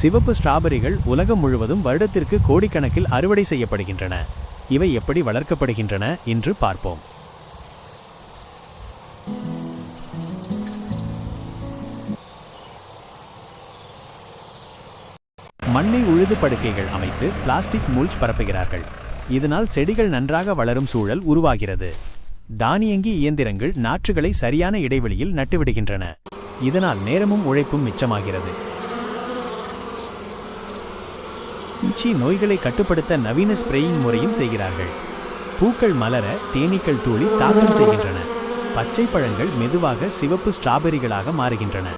சிவப்பு ஸ்ட்ராபெரிகள் உலகம் முழுவதும் வருடத்திற்கு கோடிக்கணக்கில் அறுவடை செய்யப்படுகின்றன. இவை எப்படி வளர்க்கப்படுகின்றன என்று பார்ப்போம். மண்ணை உழுது படுக்கைகள் அமைத்து பிளாஸ்டிக் மூல்ச் பரப்புகிறார்கள். இதனால் செடிகள் நன்றாக வளரும் சூழல் உருவாகிறது. தானியங்கி இயந்திரங்கள் நாற்றுகளை சரியான இடைவெளியில் நட்டுவிடுகின்றன. இதனால் நேரமும் உழைப்பும் மிச்சமாகிறது. பூச்சி நோய்களை கட்டுப்படுத்த நவீன ஸ்ப்ரேயிங் முறையும் செய்கிறார்கள். பூக்கள் மலர தேனீக்கள் தூளி தாக்கம் செய்கின்றன. பச்சை பழங்கள் மெதுவாக சிவப்பு ஸ்ட்ராபெரிகளாக மாறுகின்றன.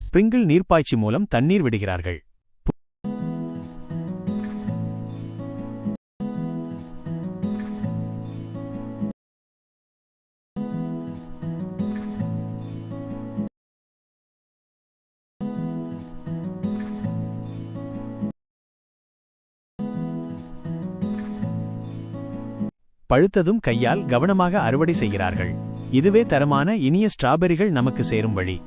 ஸ்பிரிங்கிள் நீர்ப்பாய்ச்சி மூலம் தண்ணீர் விடுகிறார்கள். பழுத்ததும் கையால் கவனமாக அறுவடை செய்கிறார்கள். இதுவே தரமான இனிய ஸ்ட்ராபெரிகள் நமக்கு சேரும் வழி.